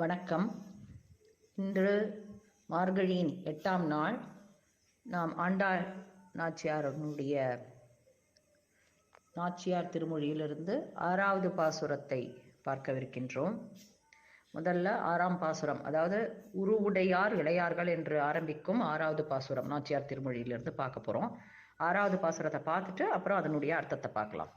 வணக்கம். இன்று மார்கழியின் எட்டாம் நாள். நாம் ஆண்டாள் நாச்சியாரனுடைய நாச்சியார் திருமொழியிலிருந்து ஆறாவது பாசுரத்தை பார்க்கவிருக்கின்றோம். முதல்ல ஆறாம் பாசுரம் அதாவது உருவுடையார் இளையார்கள் என்று ஆரம்பிக்கும் ஆறாவது பாசுரம் நாச்சியார் திருமொழியிலிருந்து பார்க்க போகிறோம் ஆறாவது பாசுரத்தை பார்த்துட்டு அப்புறம் அதனுடைய அர்த்தத்தை பார்க்கலாம்.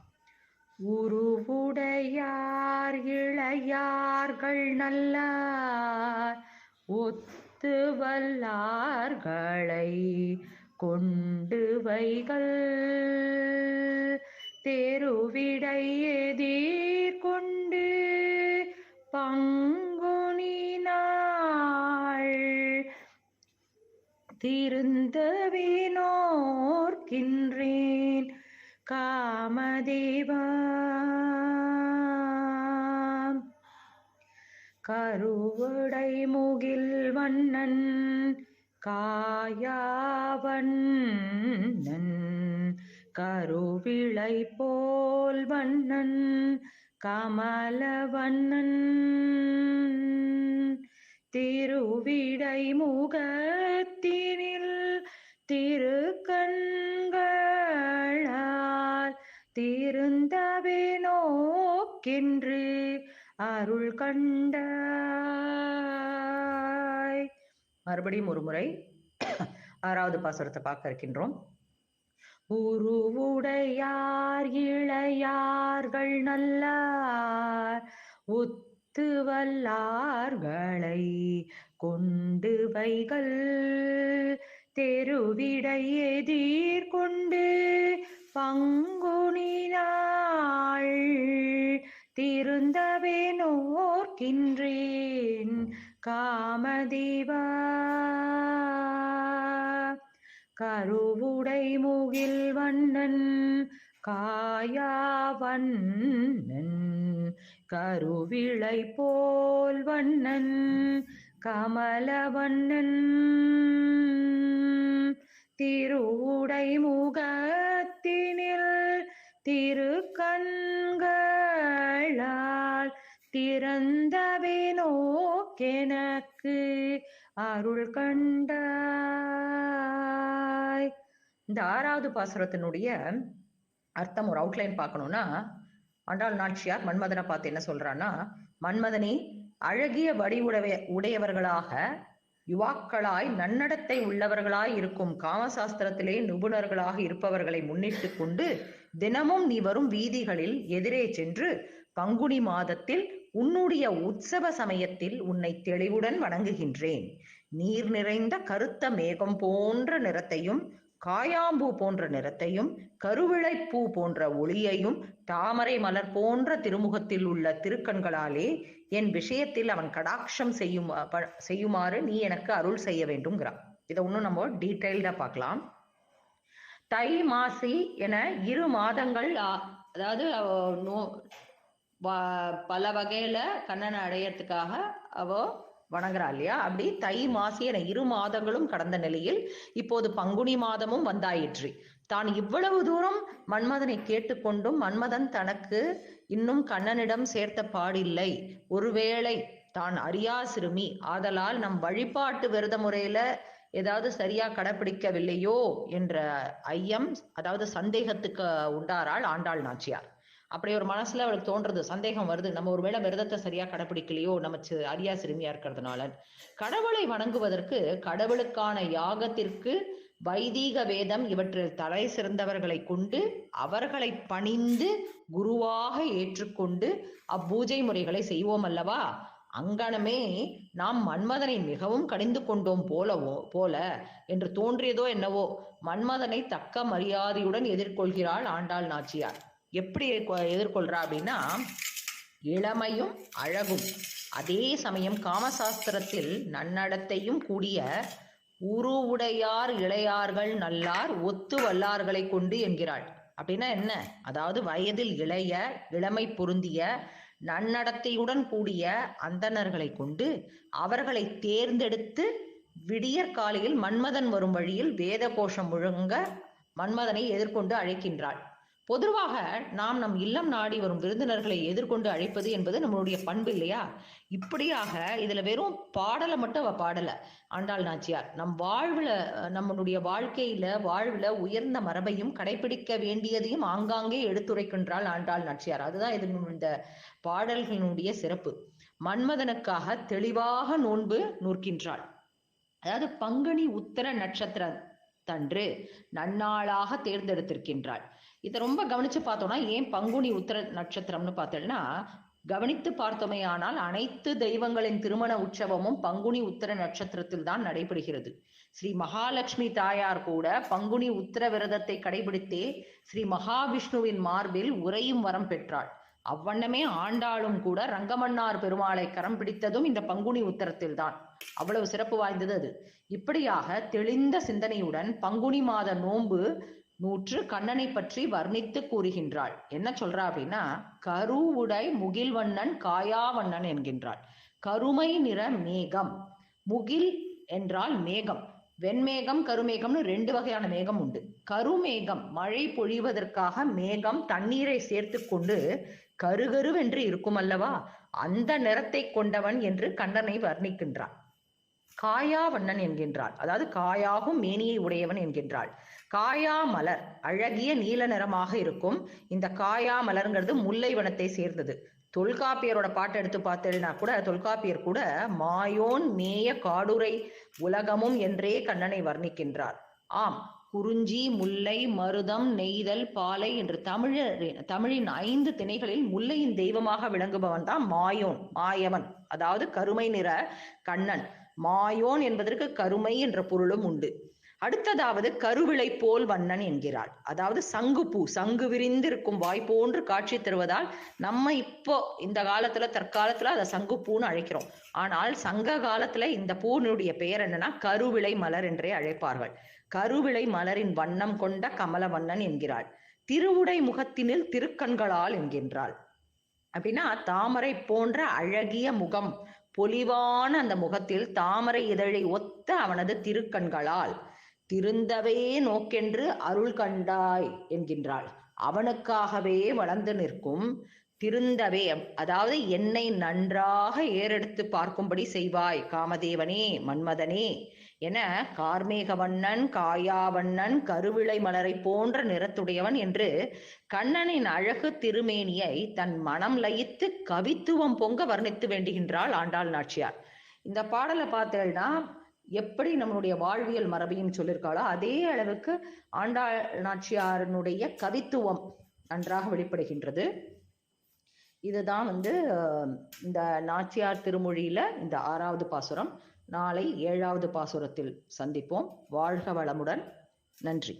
உருவுடையார் இளையார்கள் நல்லார் ஒத்து வல்லார்களை கொண்டு வைகள். தெருவிடை எதிர் கொண்டு பங்குனினாள் திருந்தவினோர்கின்றேன் காமதேவா கருவடை முகில் வண்ணன் காயாவண்ணன். கருவிளை போல் வண்ணன் கமலவண்ணன். திருவிடை முகத்தின் நோக்கென்று அருள் கண்டாய். மறுபடியும் ஒரு முறை ஆறாவது பாசுரத்தை பார்க்க இருக்கின்றோம். உருவுடையார் இளையார்கள் நல்லார் ஒத்து வல்லார்களை கொண்டு வைகள் தெருவிடை எதிர் பங்குனினாள் திருந்தவே நோர்கின்றேன் காமதேவா. கருவுடை முகில் வண்ணன் காயாவண்ணன் கருவிளை போல் வண்ணன் கமலவண்ணன் திருவுடை முகத்தினில் திருக்கண்களால் திறந்தவே நோக்கெனக்கு அருள் கண்டாய். இந்த ஆறாவது பாசுரத்தினுடைய அர்த்தம் ஒரு அவுட்லைன் பார்க்கணும்னா ஆண்டாள் நாச்சியார் மன்மதனை பார்த்து என்ன சொல்றான்னா மன்மதனே அழகிய வடிவுடைய உடையவர்களாக யுவாக்களாய் நன்னடத்தை உள்ளவர்களாய் இருக்கும் காமசாஸ்திரத்திலே நிபுணர்களாக இருப்பவர்களை முன்னிட்டு கொண்டு தினமும் நீ வரும் வீதிகளில் எதிரே சென்று பங்குனி மாதத்தில் உன்னுடைய உற்சவ சமயத்தில் உன்னை தெளிவுடன் வணங்குகின்றேன். நீர் நிறைந்த கருத்த மேகம் போன்ற நிறத்தையும் காயாம்பூ போன்ற நிறத்தையும் கருவிளைப்பூ போன்ற ஒளியையும் தாமரை மலர் போன்ற திருமுகத்தில் உள்ள திருக்கண்களாலே என் விஷயத்தில் அவன் கடாட்சம் செய்யும் செய்யுமாறு நீ எனக்கு அருள் செய்ய வேண்டும்ங்கிறான். இதை இன்னும் நம்ம டீட்டெயில்டா பார்க்கலாம். தை மாசி என இரு மாதங்கள் அதாவது நோ பல வகையில கண்ணனை அடையறதுக்காக அவ வணங்குறா இல்லையா? அப்படி தை மாசி என இரு மாதங்களும் கடந்த நிலையில் இப்போது பங்குனி மாதமும் வந்தாயிற்று. தான் இவ்வளவு தூரம் மன்மதனை கேட்டுக்கொண்டும் மன்மதன் தனக்கு இன்னும் கண்ணனிடம் சேர்த்த பாடில்லை. ஒருவேளை தான் அறியா சிறுமி ஆதலால் நம் வழிபாட்டு விரத முறையில ஏதாவது சரியா கடைபிடிக்கவில்லையோ என்ற ஐயம் அதாவது சந்தேகத்துக்கு உண்டாராள் ஆண்டாள் நாச்சியார். அப்படி ஒரு மனசுல அவளுக்கு தோன்றது சந்தேகம் வருது. நம்ம ஒருவேளை விரதத்தை சரியா கடைபிடிக்கலையோ நம்ம அரியா சிறுமியா இருக்கிறதுனால. கடவுளை வணங்குவதற்கு கடவுளுக்கான யாகத்திற்கு வைதீக வேதம் இவற்றில் தலை சிறந்தவர்களை கொண்டு அவர்களை பணிந்து குருவாக ஏற்றுக்கொண்டு அப்பூஜை முறைகளை செய்வோம் அல்லவா? அங்கனமே நாம் மன்மதனை மிகவும் கடிந்து கொண்டோம் போலவோ போல என்று தோன்றியதோ என்னவோ மன்மதனை தக்க மரியாதையுடன் எதிர்கொள்கிறாள் ஆண்டாள் நாச்சியார். எப்படி எதிர்கொள்றா அப்படின்னா இளமையும் அழகும். அதே சமயம் காமசாஸ்திரத்தில் நன்னடத்தையும் கூடிய உருவுடையார் இளையார்கள் நல்லார் ஒத்து வல்லார்களை கொண்டு என்கிறாள். அப்படின்னா என்ன? அதாவது வயதில் இளைய இளமை பொருந்திய நன்னடத்தையுடன் கூடிய அந்தணர்களை கொண்டு அவர்களை தேர்ந்தெடுத்து விடியற் காலையில் மன்மதன் வரும் வழியில் வேத கோஷம் முழுங்க மன்மதனை எதிர்கொண்டு அழைக்கின்றாள். பொதுவாக நாம் நம் இல்லம் நாடி வரும் விருந்தினர்களை எதிர்கொண்டு அழைப்பது என்பது நம்மளுடைய பண்பு இல்லையா? இப்படியாக இதுல வெறும் பாடலை மட்டும் அவ பாடல. ஆண்டாள் நாச்சியார் நம் வாழ்வுல நம்மளுடைய வாழ்க்கையில வாழ்வுல உயர்ந்த மரபையும் கடைபிடிக்க வேண்டியதையும் ஆங்காங்கே எடுத்துரைக்கின்றாள் ஆண்டாள் நாச்சியார். அதுதான் இது இந்த பாடல்களினுடைய சிறப்பு. மன்மதனுக்காக தெளிவாக நோன்பு நூற்கின்றாள் அதாவது பங்குனி உத்தர நட்சத்திர தன்று நன்னாளாக தேர்ந்தெடுத்திருக்கின்றாள். இதை ரொம்ப கவனிச்சு பார்த்தோம்னா ஏன் பங்குனி உத்தர நட்சத்திரம்னு பார்த்தோம்னா கவனித்து பார்த்தோமேயானால் அனைத்து தெய்வங்களின் திருமண உற்சவமும் பங்குனி உத்தர நட்சத்திரத்தில் தான் நடைபெறுகிறது. ஸ்ரீ மகாலட்சுமி தாயார் கூட பங்குனி உத்தர விரதத்தை கடைபிடித்தே ஸ்ரீ மகாவிஷ்ணுவின் மார்பில் உரையும் வரம் பெற்றாள். அவ்வண்ணமே ஆண்டாளும் கூட ரங்கமன்னார் பெருமாளை கரம் பிடித்ததும் இந்த பங்குனி உத்தரத்தில் தான் அவ்வளவு சிறப்பு வாய்ந்தது அது. இப்படியாக தெளிந்த சிந்தனையுடன் பங்குனி மாத நோன்பு நூற்று கண்ணனை பற்றி வர்ணித்து கூறுகின்றாள். என்ன சொல்றா அப்படின்னா கருவுடை முகில்வண்ணன் காயாவண்ணன் என்கின்றாள். கருமை நிற மேகம். முகில் என்றால் மேகம். வெண்மேகம் கருமேகம்னு ரெண்டு வகையான மேகம் உண்டு. கருமேகம் மழை பொழிவதற்காக மேகம் தண்ணீரை சேர்த்து கொண்டு கருகருவென்று இருக்கும் அல்லவா அந்த நிறத்தை கொண்டவன் என்று கண்ணனை வர்ணிக்கின்றான். காயாவண்ணன் என்கின்றாள். அதாவது காயாகும் மேனியை உடையவன் என்கின்றாள். காயா மலர் அழகிய நீல நிறமாக இருக்கும். இந்த காயா மலர்ங்கிறது முல்லை வனத்தை சேர்ந்தது. தொல்காப்பியரோட பாட்டு எடுத்து பார்த்தேன்னா கூட தொல்காப்பியர் கூட மாயோன் மேய காடுரை உலகமும் என்றே கண்ணனை வர்ணிக்கின்றார். ஆம் குறிஞ்சி முல்லை மருதம் நெய்தல் பாலை என்று தமிழர் தமிழின் ஐந்து திணைகளில் முல்லையின் தெய்வமாக விளங்குபவன் தான் மாயோன் மாயவன். அதாவது கருமை நிற கண்ணன். மாயோன் என்பதற்கு கருமை என்ற பொருளும் உண்டு. அடுத்ததாவது கருவிளை போல் வண்ணன் என்கிறாள். அதாவது சங்கு பூ சங்கு விரிந்து இருக்கும் வாய் போன்று காட்சி தருவதால் நம்ம இப்போ இந்த காலத்துல தற்காலத்துல அதை சங்கு பூன்னு அழைக்கிறோம். ஆனால் சங்க காலத்துல இந்த பூனுடைய பெயர் என்னன்னா கருவிளை மலர் என்றே அழைப்பார்கள். கருவிளை மலரின் வண்ணம் கொண்ட கமல வண்ணன் என்கிறாள். திருவுடை முகத்தினில் திருக்கண்களால் என்கின்றாள். அப்படின்னா தாமரை போன்ற அழகிய முகம் பொலிவான அந்த முகத்தில் தாமரை இதழை ஒத்த அவனது திருக்கண்களால். திருந்தவே நோக்கென்று அருள் கண்டாய் என்கின்றாள். அவனுக்காகவே வளர்ந்து நிற்கும் திருந்தவே அதாவது என்னை நன்றாக ஏறெடுத்து பார்க்கும்படி செய்வாய் காமதேவனே மன்மதனே என கார்மேகவண்ணன் காயாவண்ணன் கருவிளை மலரை போன்ற நிறத்துடையவன் என்று கண்ணனின் அழகு திருமேனியை தன் மனம் லயித்து கவித்துவம் பொங்க வர்ணித்து வேண்டுகின்றாள் ஆண்டாள் நாச்சியார். இந்த பாடலை பார்த்தேன்னா எப்படி நம்மளுடைய வாழ்வியல் மரபையும் சொல்லியிருக்காளோ அதே அளவுக்கு ஆண்டாள் நாச்சியாரனுடைய கவித்துவம் நன்றாக வெளிப்படுகின்றது. இதுதான் வந்து இந்த நாச்சியார் திருமொழியில இந்த ஆறாவது பாசுரம். நாளை ஏழாவது பாசுரத்தில் சந்திப்போம். வாழ்க வளமுடன். நன்றி.